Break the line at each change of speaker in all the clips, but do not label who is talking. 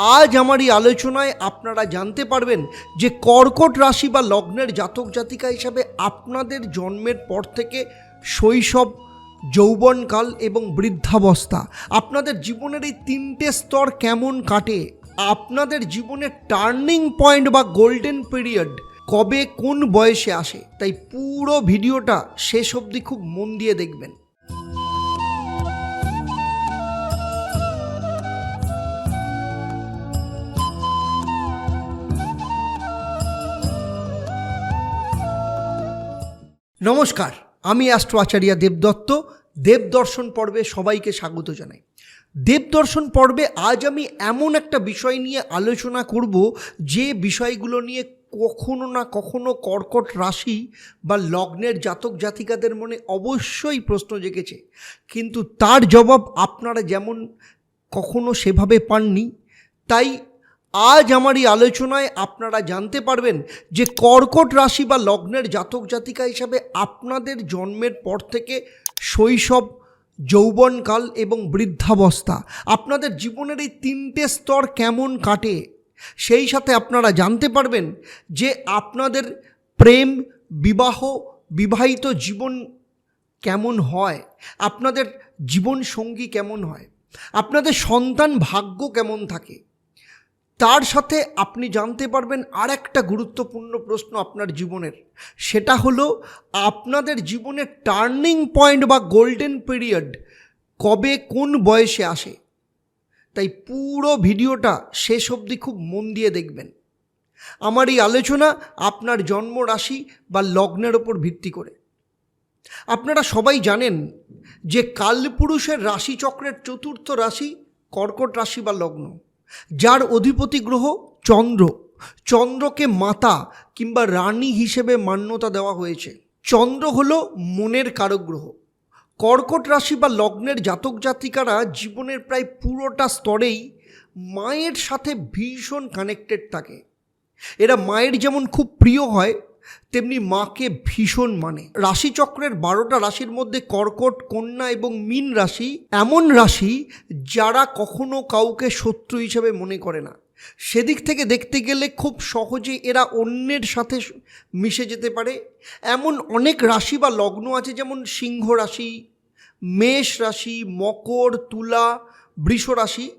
আজ আমার এই আলোচনায় আপনারা জানতে পারবেন যে কর্কট রাশি বা লগ্নের জাতক জাতিকা হিসাবে আপনাদের জন্মের পর থেকে শৈশব, যৌবনকাল এবং বৃদ্ধাবস্থা, আপনাদের জীবনের এই তিনটে স্তর কেমন কাটে, আপনাদের জীবনের টার্নিং পয়েন্ট বা গোল্ডেন পিরিয়ড কবে কোন বয়সে আসে, তাই পুরো ভিডিওটা শেষ অবধি খুব মন দিয়ে দেখবেন। নমস্কার, আমি অ্যাস্ট্রো আচার্য দেবদত্ত দেবদর্শন পর্বে সবাইকে স্বাগত জানাই। দেবদর্শন পর্বে আজ আমি এমন একটা বিষয় নিয়ে আলোচনা করব যে বিষয়গুলো নিয়ে কখনো না কখনো কর্কট রাশি বা লগ্নের জাতক জাতিকাদের মনে অবশ্যই প্রশ্ন জেগেছে। কিন্তু তার জবাব আপনারা যেমন কখনো সেভাবে পাননি, তাই আজ আমার এই আলোচনায় আপনারা জানতে পারবেন যে কর্কট রাশি বা লগ্নের জাতক জাতিকা হিসাবে আপনাদের জন্মের পর থেকে শৈশব, যৌবনকাল এবং বৃদ্ধাবস্থা, আপনাদের জীবনের এই তিনটে স্তর কেমন কাটে, সেই সাথে আপনারা জানতে পারবেন যে আপনাদের প্রেম, বিবাহ, বিবাহিত জীবন কেমন হয়, আপনাদের জীবন সঙ্গী কেমন হয়, আপনাদের সন্তান ভাগ্য কেমন থাকে তার সাথে আপনি জানতে পারবেন আর একটা গুরুত্বপূর্ণ প্রশ্ন আপনার জীবনের। সেটা হলো, আপনাদের জীবনের টার্নিং পয়েন্ট বা গোল্ডেন পিরিয়ড কবে কোন বয়সে আসে? তাই পুরো ভিডিওটা শেষ অবধি খুব মন দিয়ে দেখবেন। আমার এই আলোচনা আপনার জন্ম রাশি বা লগ্নের ওপর ভিত্তি করে। আপনারা সবাই জানেন যে কালপুরুষের রাশিচক্রের চতুর্থ রাশি কর্কট রাশি বা লগ্ন। যার অধিপতি গ্রহ চন্দ্র। চন্দ্রকে মাতা কিংবা রানী হিসেবে মান্যতা দেওয়া হয়েছে। চন্দ্র হলো মনের কারক গ্রহ। কর্কট রাশি বা লগ্নের জাতক জাতিকারা জীবনের প্রায় পুরোটা স্তরেই মায়ের সাথে ভীষণ কানেক্টেড থাকে। এরা মায়ের যেমন খুব প্রিয় হয় তেমনি মাকে ভীষণ মানে। রাশিচক্রের বারোটা রাশির মধ্যে কর্কট, কন্যা এবং মীন রাশি এমন রাশি যারা কখনো কাউকে শত্রু হিসেবে মনে করে না। সেদিক থেকে দেখতে গেলে খুব সহজে এরা অন্যের সাথে মিশে যেতে পারে। এমন অনেক রাশি বা লগ্ন আছে যেমন সিংহ রাশি, মেষ রাশি, মকর, তুলা, বৃষ রাশি।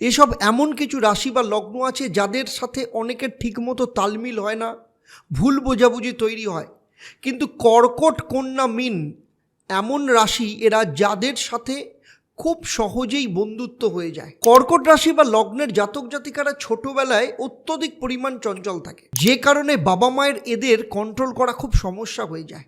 এসব এমন কিছু রাশি বা লগ্ন আছে যাদের সাথে অনেকের ঠিকমতো তালমিল হয় না। ভুল বোঝাবুঝি তৈরি হয়। কিন্তু কর্কট কন্যা মিন এমন রাশি এরা যাদের সাথে খুব সহজেই বন্ধুত্ব হয়ে যায়। কর্কট রাশি বা লগ্নের জাতক জাতিকারা ছোটবেলায় অত্যধিক পরিমাণ চঞ্চল থাকে। যে কারণে বাবা মায়ের এদের কন্ট্রোল করা খুব সমস্যা হয়ে যায়।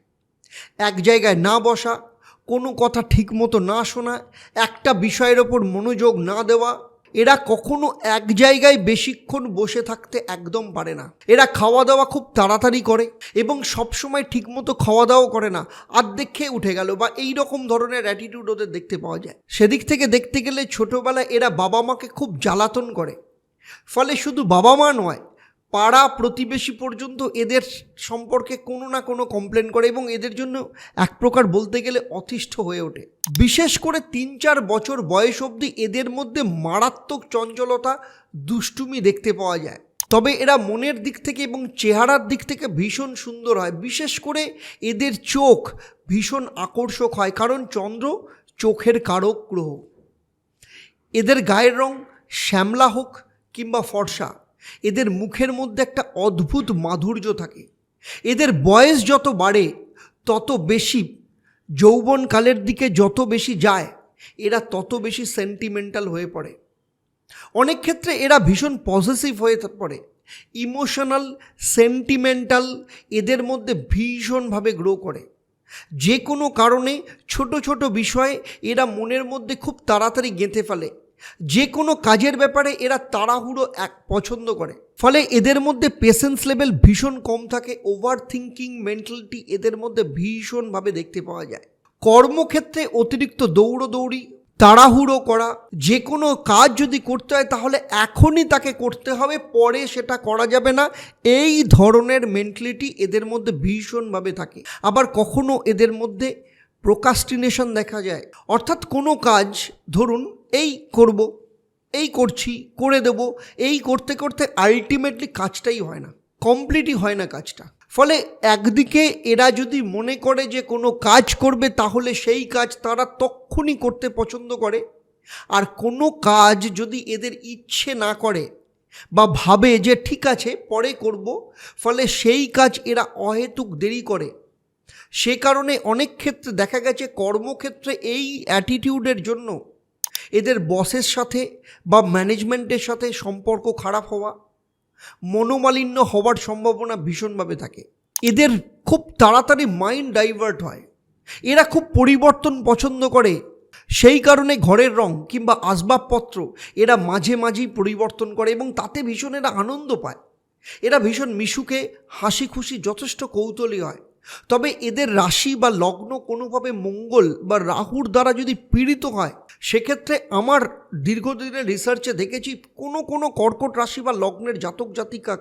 এক জায়গায় না বসা, কোনো কথা ঠিকমতো না শোনা, একটা বিষয়ের ওপর মনোযোগ না দেওয়া এরা কখনো এক জায়গায় বেশিক্ষণ বসে থাকতে একদম পারে না। এরা খাওয়া দাওয়া খুব তাড়াতাড়ি করে এবং সবসময় ঠিকমতো খাওয়া দাওয়াও করে না। আর্ধেক খেয়ে উঠে গেল বা এই রকম ধরনের অ্যাটিটিউড ওদের দেখতে পাওয়া যায়। সেদিক থেকে দেখতে গেলে ছোটোবেলায় এরা বাবা মাকে খুব জ্বালাতন করে। ফলে শুধু বাবা মা নয় পাড়া প্রতিবেশী পর্যন্ত এদের সম্পর্কে কোনো না কোনো কমপ্লেন করে এবং এদের জন্য এক প্রকার বলতে গেলে অতিষ্ঠ হয়ে ওঠে। বিশেষ করে তিন চার বছর বয়স অবধি এদের মধ্যে মারাত্মক চঞ্চলতা, দুষ্টুমি দেখতে পাওয়া যায়। তবে এরা মনের দিক থেকে এবং চেহারার দিক থেকে ভীষণ সুন্দর হয়। বিশেষ করে এদের চোখ ভীষণ আকর্ষক হয়, কারণ চন্দ্র চোখের কারক গ্রহ। এদের গায়ের রং শ্যামলা হোক কিংবা ফর্সা। এদের মুখের মধ্যে একটা অদ্ভুত মাধুর্য থাকে। এদের বয়স যত বাড়ে, তত বেশি যৌবনকালের দিকে যত বেশি যায়, এরা তত বেশি সেন্টিমেন্টাল হয়ে পড়ে। অনেক ক্ষেত্রে এরা ভীষণ পজিটিভ হয়ে পড়ে। ইমোশনাল সেন্টিমেন্টাল এদের মধ্যে ভীষণভাবে গ্রো করে। যে কোনো কারণে ছোট ছোট বিষয়ে এরা মনের মধ্যে খুব তাড়াতাড়ি গেঁথে ফেলে। যে কোনো কাজের ব্যাপারে এরা তাড়াহুড়ো এক পছন্দ করে। ফলে এদের মধ্যে পেশেন্স লেভেল ভীষণ কম থাকে ওভার থিঙ্কিং মেন্টালিটি এদের মধ্যে ভীষণভাবে দেখতে পাওয়া যায়। কর্মক্ষেত্রে অতিরিক্ত দৌড়োদৌড়ি, তাড়াহুড়ো করা, যে কোনো কাজ যদি করতে হয় তাহলে এখনই তাকে করতে হবে, পরে সেটা করা যাবে না। এই ধরনের মেন্টালিটি এদের মধ্যে ভীষণভাবে থাকে। আবার কখনো এদের মধ্যে প্রোকাস্টিনেশন দেখা যায়। অর্থাৎ কোনো কাজ, ধরুন এই করব, এই করছি, করে দেব, এই করতে করতে আলটিমেটলি কাজটাই হয় না কমপ্লিটই হয় না কাজটা। ফলে একদিকে এরা যদি মনে করে যে কোনো কাজ করবে তাহলে সেই কাজ তারা তক্ষুনি করতে পছন্দ করে। আর কোনো কাজ যদি এদের ইচ্ছে না করে বা ভাবে যে ঠিক আছে, পরে করব, ফলে সেই কাজ এরা অহেতুক দেরি করে। সে কারণে অনেক ক্ষেত্রে দেখা গেছে কর্মক্ষেত্রে এই অ্যাটিটিউডের জন্য এদের বসের সাথে বা ম্যানেজমেন্টের সাথে সম্পর্ক খারাপ হওয়া, মনোমালিন্য হওয়ার সম্ভাবনা ভীষণভাবে থাকে। এদের খুব তাড়াতাড়ি মাইন্ড ডাইভার্ট হয়। এরা খুব পরিবর্তন পছন্দ করে। সেই কারণে ঘরের রং কিংবা আসবাবপত্র এরা মাঝে মাঝেই পরিবর্তন করে এবং তাতে ভীষণ এরা আনন্দ পায়। এরা ভীষণ মিশুকে হাসি খুশি যথেষ্ট কৌতূহলী হয়। তবে এদের রাশি বা লগ্ন কোনোভাবে মঙ্গল বা রাহুর দ্বারা যদি পীড়িত হয়, সেক্ষেত্রে আমার দীর্ঘদিনের রিসার্চে দেখেছি কোনো কোনো কর্কট রাশি বা লগ্নের জাতক জাতিকা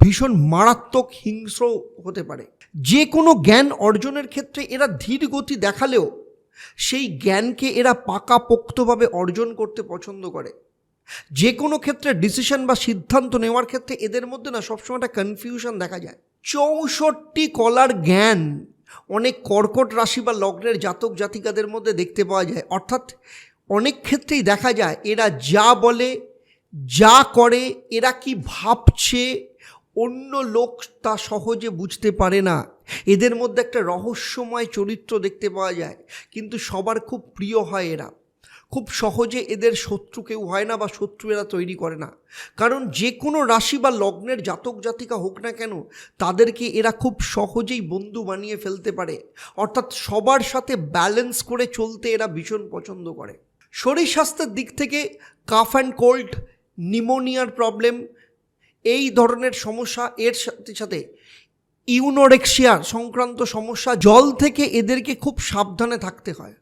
ভীষণ মারাত্মক হিংস্র হতে পারে। যে কোনো জ্ঞান অর্জনের ক্ষেত্রে এরা ধীর গতি দেখালেও সেই জ্ঞানকে এরা পাকাপোক্তভাবে অর্জন করতে পছন্দ করে। যে কোনো ক্ষেত্রে ডিসিশন বা সিদ্ধান্ত নেওয়ার ক্ষেত্রে এদের মধ্যে না সবসময় একটা কনফিউশন দেখা যায়। চৌষট্টি কলার জ্ঞান অনেক কর্কট রাশি বা লগ্নের জাতক জাতিকাদের মধ্যে দেখতে পাওয়া যায়। অর্থাৎ অনেক ক্ষেত্রেই দেখা যায় এরা যা বলে, যা করে, এরা কি ভাবছে, অন্য লোক তা সহজে বুঝতে পারে না। এদের মধ্যে একটা রহস্যময় চরিত্র দেখতে পাওয়া যায়, কিন্তু সবার খুব প্রিয় হয় এরা। খুব সহজে এদের শত্রু কেউ হয় না বা শত্রু এরা তৈরি করে না। কারণ যে কোনো রাশি বা লগ্নের জাতক জাতিকা হোক না কেন, তাদেরকে এরা খুব সহজেই বন্ধু বানিয়ে ফেলতে পারে। অর্থাৎ সবার সাথে ব্যালেন্স করে চলতে এরা ভীষণ পছন্দ করে। শরীর স্বাস্থ্যের দিক থেকে কাফ অ্যান্ড কোল্ড নিমোনিয়ার প্রবলেম এই ধরনের সমস্যা, এর সাথে সাথে ইউনোরেক্সিয়া সংক্রান্ত সমস্যা, জল থেকে এদেরকে খুব সাবধানে থাকতে হয়।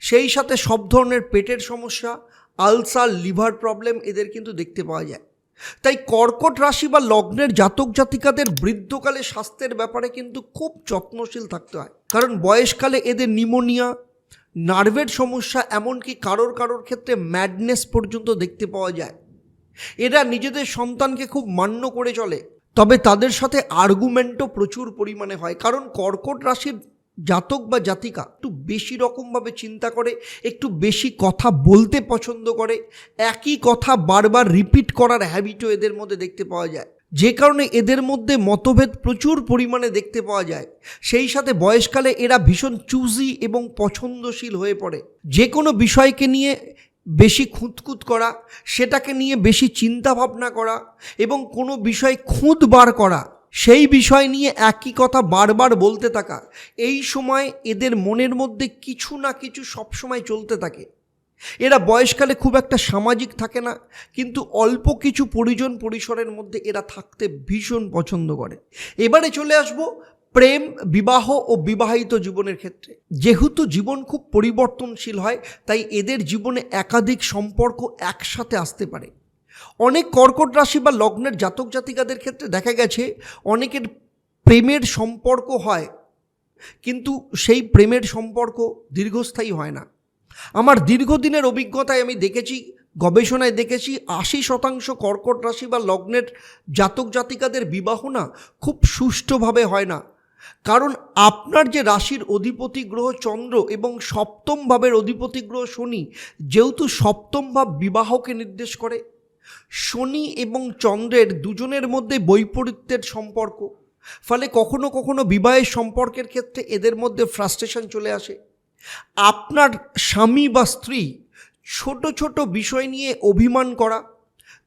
সেই সাথে সব ধরনের পেটের সমস্যা, আলসার, লিভার প্রবলেম এদের কিন্তু দেখতে পাওয়া যায়। তাই কর্কট রাশি বা লগ্নের জাতক জাতিকাদের বৃদ্ধকালে স্বাস্থ্যের ব্যাপারে কিন্তু খুব যত্নশীল থাকতে হয়। কারণ বয়সকালে এদের নিমোনিয়া, নার্ভের সমস্যা এমনকি কারোর কারোর ক্ষেত্রে ম্যাডনেস পর্যন্ত দেখতে পাওয়া যায়। এরা নিজেদের সন্তানকে খুব মান্য করে চলে। তবে তাদের সাথে আর্গুমেন্টও প্রচুর পরিমাণে হয়। কারণ কর্কট রাশির জাতক বা জাতিকা একটু বেশি রকমভাবে চিন্তা করে, একটু বেশি কথা বলতে পছন্দ করে, একই কথা বারবার রিপিট করার হ্যাবিটও এদের মধ্যে দেখতে পাওয়া যায়। যে কারণে এদের মধ্যে মতভেদ প্রচুর পরিমাণে দেখতে পাওয়া যায়। সেই সাথে বয়সকালে এরা ভীষণ চুজি এবং পছন্দশীল হয়ে পড়ে। যে কোনো বিষয়কে নিয়ে বেশি খুঁতকুত করা, সেটাকে নিয়ে বেশি চিন্তা ভাবনা করা এবং কোনো বিষয় খুঁত বার করা সেই বিষয় নিয়ে একই কথা বারবার বলতে থাকা। এই সময় এদের মনের মধ্যে কিছু না কিছু সবসময় চলতে থাকে। এরা বয়সকালে খুব একটা সামাজিক থাকে না, কিন্তু অল্প কিছু পরিজন পরিসরের মধ্যে এরা থাকতে ভীষণ পছন্দ করে। এবারে চলে আসব প্রেম, বিবাহ ও বিবাহিত জীবনের ক্ষেত্রে। যেহেতু জীবন খুব পরিবর্তনশীল হয়, তাই এদের জীবনে একাধিক সম্পর্ক একসাথে আসতে পারে। অনেক কর্কট রাশি বা লগ্নের জাতক জাতিকাদের ক্ষেত্রে দেখা গেছে অনেকের প্রেমের সম্পর্ক হয়, কিন্তু সেই প্রেমের সম্পর্ক দীর্ঘস্থায়ী হয় না। আমার দীর্ঘদিনের অভিজ্ঞতায় আমি দেখেছি, গবেষণায় দেখেছি, আশি শতাংশ কর্কট রাশি বা লগ্নের জাতক জাতিকাদের বিবাহ না খুব সুষ্ঠুভাবে হয় না। কারণ আপনার যে রাশির অধিপতি গ্রহ চন্দ্র এবং সপ্তম ভাবের অধিপতি গ্রহ শনি, যেহেতু সপ্তম ভাব বিবাহকে নির্দেশ করে শনি এবং চন্দ্রের দুজনের মধ্যে বৈপরীত্যের সম্পর্ক। ফলে কখনো কখনো বিবাহের সম্পর্কের ক্ষেত্রে এদের মধ্যে ফ্রাস্ট্রেশন চলে আসে। আপনার স্বামী বা স্ত্রী ছোট ছোট বিষয় নিয়ে অভিমান করা,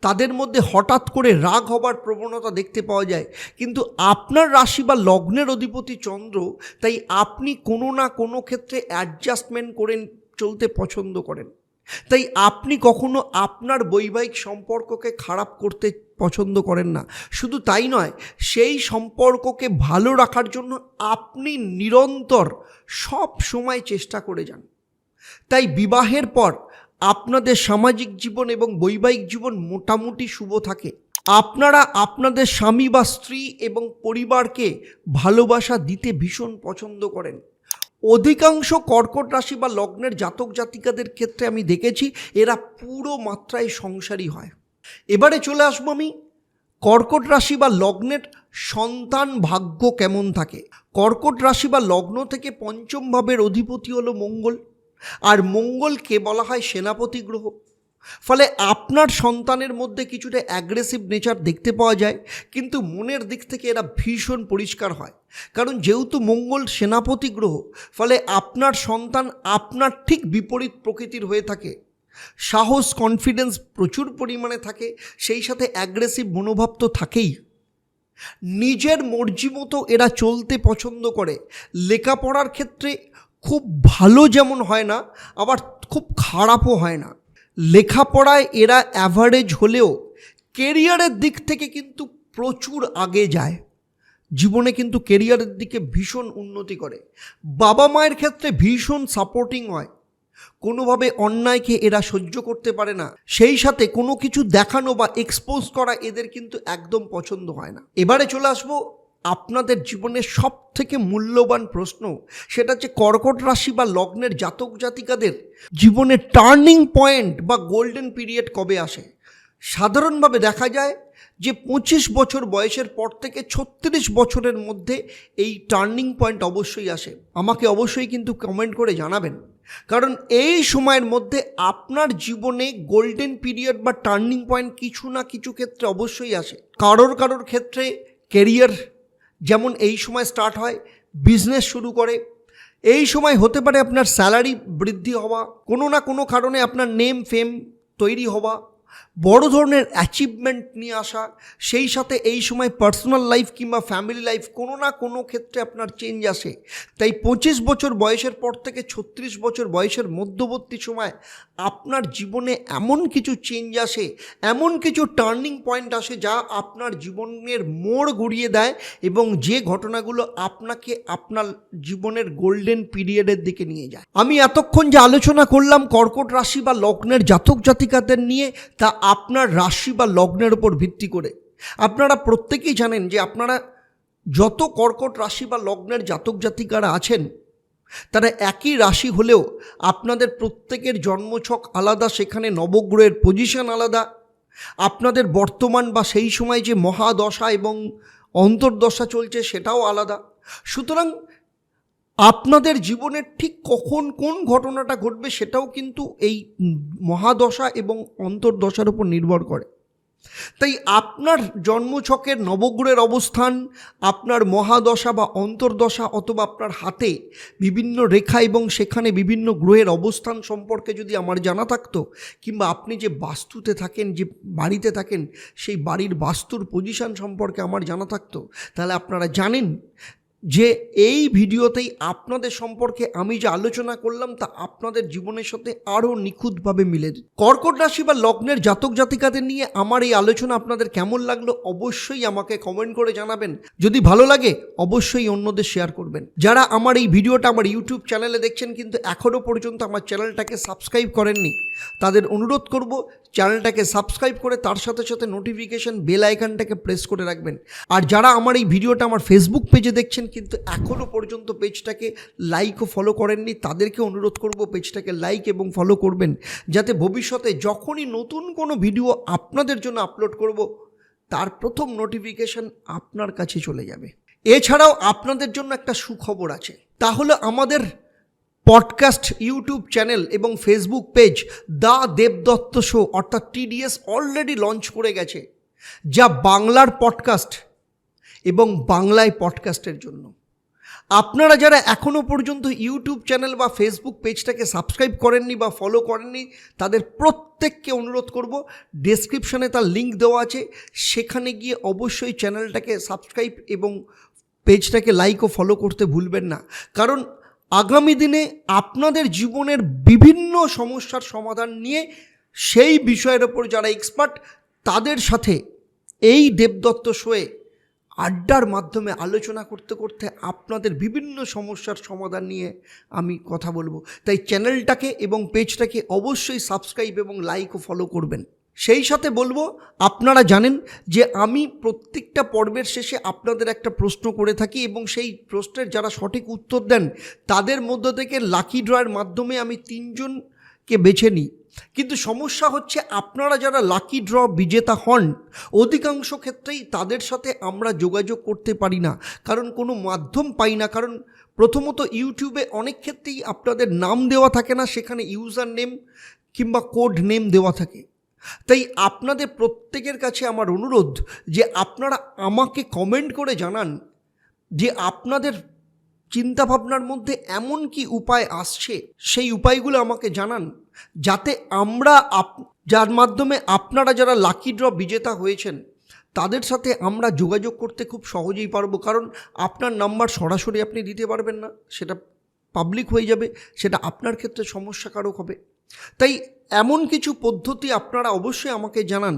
তাদের মধ্যে হঠাৎ করে রাগ হবার প্রবণতা দেখতে পাওয়া যায়। কিন্তু আপনার রাশি বা লগ্নের অধিপতি চন্দ্র, তাই আপনি কোনো না কোনো ক্ষেত্রে অ্যাডজাস্টমেন্ট করে চলতে পছন্দ করেন। তাই আপনি কখনো আপনার বৈবাহিক সম্পর্ককে খারাপ করতে পছন্দ করেন না। শুধু তাই নয়, সেই সম্পর্ককে ভালো রাখার জন্য আপনি নিরন্তর সব সময় চেষ্টা করে যান। তাই বিবাহের পর আপনাদের সামাজিক জীবন এবং বৈবাহিক জীবন মোটামুটি শুভ থাকে। আপনারা আপনাদের স্বামী বা স্ত্রী এবং পরিবারকে ভালোবাসা দিতে ভীষণ পছন্দ করেন। অধিকাংশ কর্কট রাশি বা লগ্নের জাতক জাতিকাদের ক্ষেত্রে আমি দেখেছি, এরা পুরো মাত্রায় সংসারী হয়। এবারে চলে আসব আমি, কর্কট রাশি বা লগ্নের সন্তান ভাগ্য কেমন থাকে? কর্কট রাশি বা লগ্ন থেকে পঞ্চম ভাবের অধিপতি হলো মঙ্গল, আর মঙ্গলকে বলা হয় সেনাপতি গ্রহ। ফলে আপনার সন্তানের মধ্যে কিছুটা অ্যাগ্রেসিভ নেচার দেখতে পাওয়া যায়, কিন্তু মনের দিক থেকে এরা ভীষণ পরিষ্কার হয়। কারণ যেহেতু মঙ্গল সেনাপতি গ্রহ, ফলে আপনার সন্তান আপনার ঠিক বিপরীত প্রকৃতির হয়ে থাকে। সাহস কনফিডেন্স প্রচুর পরিমাণে থাকে, সেই সাথে অ্যাগ্রেসিভ মনোভাব তো থাকেই। নিজের মর্জি মতো এরা চলতে পছন্দ করে। লেখাপড়ার ক্ষেত্রে খুব ভালো যেমন হয় না, আবার খুব খারাপও হয় না। লেখাপড়ায় এরা অ্যাভারেজ হলেও কেরিয়ারের দিক থেকে কিন্তু প্রচুর আগে যায়। জীবনে কিন্তু কেরিয়ারের দিকে ভীষণ উন্নতি করে। বাবা মায়ের ক্ষেত্রে ভীষণ সাপোর্টিং হয়। কোনোভাবে অন্যায়কে এরা সহ্য করতে পারে না। সেই সাথে কোনো কিছু দেখানো বা এক্সপোজ করা এদের কিন্তু একদম পছন্দ হয় না। এবারে চলে আসব আপনাদের জীবনের সব থেকে মূল্যবান প্রশ্ন, সেটা হচ্ছে কর্কট রাশি বা লগ্নের জাতক জাতিকাদের জীবনে টার্নিং পয়েন্ট বা গোল্ডেন পিরিয়ড কবে আসে? সাধারণভাবে দেখা যায় যে পঁচিশ বছর বয়সের পর থেকে ছত্রিশ বছরের মধ্যে এই টার্নিং পয়েন্ট অবশ্যই আসে। আমাকে অবশ্যই কিন্তু কমেন্ট করে জানাবেন। কারণ এই সময়ের মধ্যে আপনার জীবনে গোল্ডেন পিরিয়ড বা টার্নিং পয়েন্ট কিছু না কিছু ক্ষেত্রে অবশ্যই আসে। কারোর কারোর ক্ষেত্রে কেরিয়ার যেমন এই সময় স্টার্ট হয় বিজনেস শুরু করে। এই সময় হতে পারে আপনার স্যালারি বৃদ্ধি হওয়া, কোনো না কোনো কারণে আপনার নেম ফেম তৈরি হওয়া। বড় ধরনের অ্যাচিভমেন্ট নিয়ে আসা, সেই সাথে এই সময় পার্সোনাল লাইফ কিংবা ফ্যামিলি লাইফ কোনো না কোনো ক্ষেত্রে আপনার চেঞ্জ আসে। তাই পঁচিশ বছর বয়সের পর থেকে ছত্রিশ বছর বয়সের মধ্যবর্তী সময় আপনার জীবনে এমন কিছু চেঞ্জ আসে, এমন কিছু টার্নিং পয়েন্ট আসে যা আপনার জীবনের মোড় ঘুরিয়ে দেয় এবং যে ঘটনাগুলো আপনাকে আপনার জীবনের গোল্ডেন পিরিয়ডের দিকে নিয়ে যায়। আমি এতক্ষণ যে আলোচনা করলাম কর্কট রাশি বা লগ্নের জাতক জাতিকাদের নিয়ে আপনার রাশি বা লগ্নের উপর ভিত্তি করে। আপনারা প্রত্যেকেই জানেন যে আপনারা যত কর্কট রাশি বা লগ্নের জাতক জাতিকারা আছেন, তারা একই রাশি হলেও আপনাদের প্রত্যেকের জন্মছক আলাদা, সেখানে নবগ্রহের পজিশন আলাদা। আপনাদের বর্তমান বা সেই সময় যে মহাদশা এবং অন্তর্দশা চলছে, সেটাও আলাদা। সুতরাং আপনাদের জীবনের ঠিক কখন কোন ঘটনাটা ঘটবে সেটাও কিন্তু এই মহাদশা এবং অন্তর্দশার উপর নির্ভর করে। তাই আপনার জন্মছকের নবগ্রহের অবস্থান, আপনার মহাদশা বা অন্তর্দশা অথবা আপনার হাতে বিভিন্ন রেখা এবং সেখানে বিভিন্ন গ্রহের অবস্থান সম্পর্কে যদি আমার জানা থাকতো কিংবা আপনি যে বাস্তুতে থাকেন, যে বাড়িতে থাকেন, সেই বাড়ির বাস্তুর পজিশন সম্পর্কে আমার জানা থাকতো, তাহলে আপনারা জানেন যে এই ভিডিওতেই আপনাদের সম্পর্কে আমি যে আলোচনা করলাম তা আপনাদের জীবনের সাথে আরও নিখুঁতভাবে মিলে। কর্কট রাশি বা লগ্নের জাতক জাতিকাদের নিয়ে আমার এই আলোচনা আপনাদের কেমন লাগল অবশ্যই আমাকে কমেন্ট করে জানাবেন। যদি ভালো লাগে, অবশ্যই অন্যদের শেয়ার করবেন। যারা আমার এই ভিডিওটা আমার ইউটিউব চ্যানেলে দেখছেন কিন্তু এখনও পর্যন্ত আমার চ্যানেলটাকে সাবস্ক্রাইব করেননি, তাদের অনুরোধ করব চ্যানেলটাকে সাবস্ক্রাইব করে তার সাথে সাথে নোটিফিকেশন বেল আইকনটাকে প্রেস করে রাখবেন। আর যারা আমার এই ভিডিওটা আমার ফেসবুক পেজে দেখছেন কিন্তু এখনও পর্যন্ত পেজটাকে লাইক ও ফলো করেননি। তাদেরকে অনুরোধ করব পেজটাকে লাইক এবং ফলো করবেন, যাতে ভবিষ্যতে যখনই নতুন কোনো ভিডিও আপনাদের জন্য আপলোড করব, তার প্রথম নোটিফিকেশন আপনার কাছে চলে যাবে। এছাড়াও আপনাদের জন্য একটা সুখবর আছে। তাহলে আমাদের পডকাস্ট ইউটিউব চ্যানেল এবং Facebook page the Debdutta show অর্থাৎ টিডিএস অলরেডি লঞ্চ করে গেছে, যা বাংলার পডকাস্ট এবং বাংলায় পডকাস্টের জন্য। আপনারা যারা এখনও পর্যন্ত ইউটিউব চ্যানেল বা ফেসবুক পেজটাকে সাবস্ক্রাইব করেননি বা ফলো করেননি, তাদের প্রত্যেককে অনুরোধ করব ডেসক্রিপশনে তার লিঙ্ক দেওয়া আছে, সেখানে গিয়ে অবশ্যই চ্যানেলটাকে সাবস্ক্রাইব এবং পেজটাকে লাইক ও ফলো করতে ভুলবেন না। কারণ আগামী দিনে আপনাদের জীবনের বিভিন্ন সমস্যার সমাধান নিয়ে সেই বিষয়ের ওপর যারা এক্সপার্ট তাদের সাথে এই দেবদত্ত শোয়ে আড্ডার মাধ্যমে আলোচনা করতে করতে আপনাদের বিভিন্ন সমস্যার সমাধান নিয়ে আমি কথা বলব। তাই চ্যানেলটাকে এবং পেজটাকে অবশ্যই সাবস্ক্রাইব এবং লাইক ও ফলো করবেন। সেই সাথে বলব, আপনারা জানেন যে আমি প্রত্যেকটা পর্বের শেষে আপনাদের একটা প্রশ্ন করে থাকি এবং সেই প্রশ্নের যারা সঠিক উত্তর দেন, তাদের মধ্য থেকে লাকি ড্রয়ের মাধ্যমে আমি তিনজনকে বেছে নিই। কিন্তু সমস্যা হচ্ছে আপনারা যারা লাকি ড্র বিজেতা হন, অধিকাংশ ক্ষেত্রেই তাদের সাথে আমরা যোগাযোগ করতে পারি না। কারণ কোনো মাধ্যম পাই না। কারণ প্রথমত ইউটিউবে অনেক ক্ষেত্রেই আপনাদের নাম দেওয়া থাকে না, সেখানে ইউজার নেম কিংবা কোড নেম দেওয়া থাকে। তাই আপনাদের প্রত্যেকের কাছে আমার অনুরোধ যে আপনারা আমাকে কমেন্ট করে জানান যে আপনাদের চিন্তাভাবনার মধ্যে এমন কি উপায় আসছে, সেই উপায়গুলো আমাকে জানান। যাতে আমরা আপ, যার মাধ্যমে আপনারা যারা লাকি ড্র বিজেতা হয়েছেন, তাদের সাথে আমরা যোগাযোগ করতে খুব সহজেই পারব। কারণ আপনার নাম্বার সরাসরি আপনি দিতে পারবেন না, সেটা পাবলিক হয়ে যাবে, সেটা আপনার ক্ষেত্রে সমস্যাকারক হবে। তাই এমন কিছু পদ্ধতি আপনারা অবশ্যই আমাকে জানান,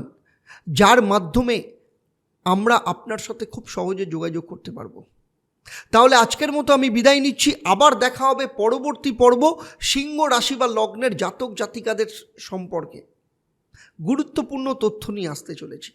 যার মাধ্যমে আমরা আপনার সাথে খুব সহজে যোগাযোগ করতে পারব। তাহলে আজকের মতো আমি বিদায় নিচ্ছি। আবার দেখা হবে পরবর্তী পর্ব সিংহ রাশি বা লগ্নের জাতক জাতিকাদের সম্পর্কে। গুরুত্বপূর্ণ তথ্য নিয়ে আসতে চলেছি।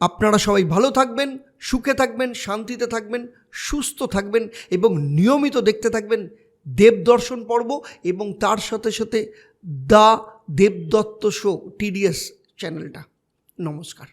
আপনারা সবাই ভালো থাকবেন, সুখে থাকবেন, শান্তিতে থাকবেন, সুস্থ থাকবেন এবং নিয়মিত দেখতে থাকবেন দেবদর্শন পর্ব এবং তার সাথে সাথে দ্য দেবদত্ত শো টিডিএস চ্যানেলটা। নমস্কার।